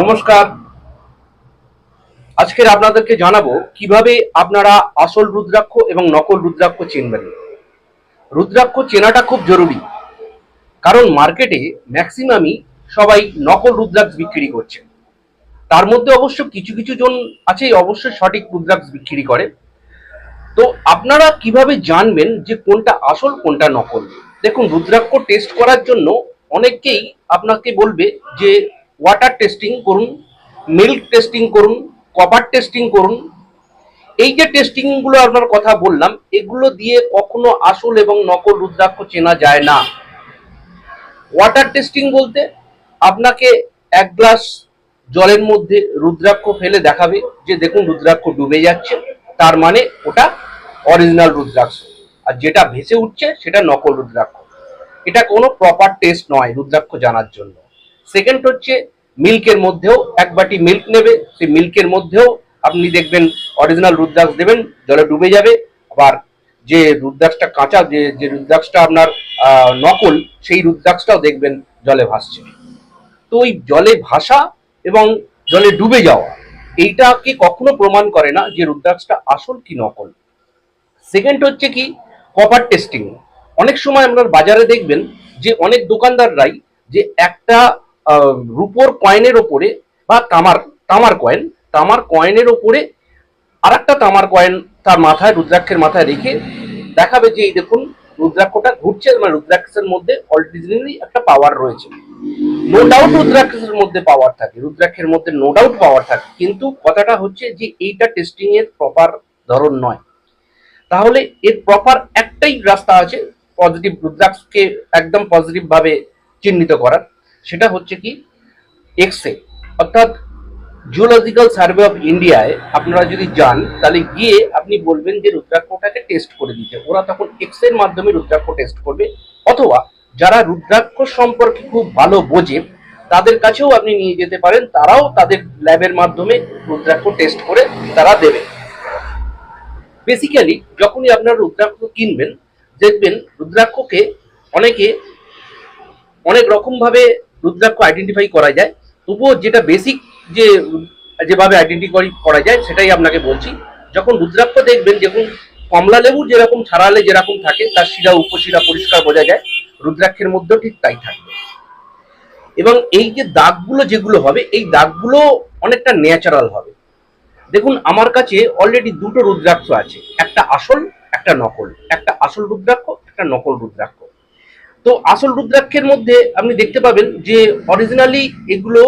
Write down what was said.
নমস্কার। আজকের আপনাদেরকে জানাব কীভাবে আপনারা আসল রুদ্রাক্ষ এবং নকল রুদ্রাক্ষ চিনবেন। রুদ্রাক্ষ চেনাটা খুব জরুরি, কারণ মার্কেটে ম্যাক্সিমামই সবাই নকল রুদ্রাক্ষ বিক্রি করছে। তার মধ্যে অবশ্য কিছু কিছু জন আছে অবশ্যই সঠিক রুদ্রাক্ষ বিক্রি করে। তো আপনারা কীভাবে জানবেন যে কোনটা আসল, কোনটা নকল? দেখুন, রুদ্রাক্ষ টেস্ট করার জন্য অনেকেই আপনাকে বলবে যে ওয়াটার টেস্টিং করুন মিল্ক টেস্টিং করুন কপার টেস্টিং করুন। এই যে টেস্টিংগুলো আপনার কথা বললাম, এগুলো দিয়ে কখনো আসল এবং নকল রুদ্রাক্ষ চেনা যায় না। ওয়াটার টেস্টিং বলতে আপনাকে এক গ্লাস জলের মধ্যে রুদ্রাক্ষ ফেলে দেখাবে, যে দেখুন রুদ্রাক্ষ ডুবে যাচ্ছে, তার মানে ওটা অরিজিনাল রুদ্রাক্ষ। আর যেটা ভেসে উঠছে, সেটা নকল রুদ্রাক্ষ। এটা কোনো প্রপার টেস্ট নয় রুদ্রাক্ষ জানার জন্য। সেকেন্ড হচ্ছে মিল্কের মধ্যেও এক বাটি মিল্ক নেবে, সেই মিল্কের মধ্যেও আপনি দেখবেন অরিজিনাল রুদ্রাক্ষ দেবেন, জলে ডুবে যাবে। আবার যে রুদ্রাক্ষটা কাঁচা, যে যে রুদ্রাক্ষটা আপনার নকল, সেই রুদ্রাক্ষটাও দেখবেন জলে ভাসছে। তো ওই জলে ভাসা এবং জলে ডুবে যাওয়া, এইটাকে কখনো প্রমাণ করে না যে রুদ্রাক্ষটা আসল কি নকল। সেকেন্ড হচ্ছে কি কপার টেস্টিং অনেক সময় আপনার বাজারে দেখবেন যে অনেক দোকানদাররাই যে একটা রূপোর কয়েনের ওপরে বা তামার তামার কয়েন তামার কয়েনের ওপরে আর একটা তামার কয়েন তার মাথায়, রুদ্রাক্ষের মাথায় রেখে দেখাবে যে, এই দেখুন, রুদ্রাক্ষটা ঘুরছে মানে রুদ্রাক্ষের মধ্যে অরিজিনালি একটা পাওয়ার রয়েছে। নো ডাউট রুদ্রাক্ষের মধ্যে পাওয়ার থাকে, রুদ্রাক্ষের মধ্যে নো ডাউট পাওয়ার থাকে, কিন্তু কথাটা হচ্ছে যে, এইটা টেস্টিং এর প্রপার ধরন নয়। তাহলে এর প্রপার একটাই রাস্তা আছে পজিটিভ রুদ্রাক্ষকে একদম পজিটিভ ভাবে চিহ্নিত করার। সেটা হচ্ছে কি এক্সে অর্থাৎ জিওলজিক্যাল সার্ভে অফ ইন্ডিয়ায় আপনারা যদি যান, তাহলে গিয়ে আপনি বলবেন যে রুদ্রাক্ষটাকে টেস্ট করে দিতে। ওরা তখন এক্সের মাধ্যমে রুদ্রাক্ষ টেস্ট করবে। অথবা যারা রুদ্রাক্ষ সম্পর্কে খুব ভালো বোঝে, তাদের কাছেও আপনি নিয়ে যেতে পারেন। তারাও তাদের ল্যাবের মাধ্যমে রুদ্রাক্ষ টেস্ট করে তারা দেবে। বেসিক্যালি যখনই আপনার রুদ্রাক্ষ কিনবেন, দেখবেন রুদ্রাক্ষকে অনেকে অনেক রকম ভাবে রুদ্রাক্ষ আইডেন্টিফাই করা যায়। তবুও যেটা বেসিক যে, যেভাবে আইডেন্টিফাই করা যায়, সেটাই আপনাকে বলছি। যখন রুদ্রাক্ষ দেখবেন যখন কমলা লেবুর যেরকম ছাড়ালে যেরকম থাকে, তার শিরা, উপশিরা পরিষ্কার বোঝা যায়। রুদ্রাক্ষের মধ্যেও ঠিক তাই থাকবে। এবং এই যে দাগগুলো যেগুলো হবে, এই দাগগুলো অনেকটা ন্যাচারাল হবে। দেখুন, আমার কাছে অলরেডি দুটো রুদ্রাক্ষ আছে। একটা আসল, একটা নকল। একটা আসল রুদ্রাক্ষ, একটা নকল রুদ্রাক্ষ। তো আসল রুদ্রাক্ষের মধ্যে আপনি দেখতে পাবেন যে অরিজিনালি এগুলো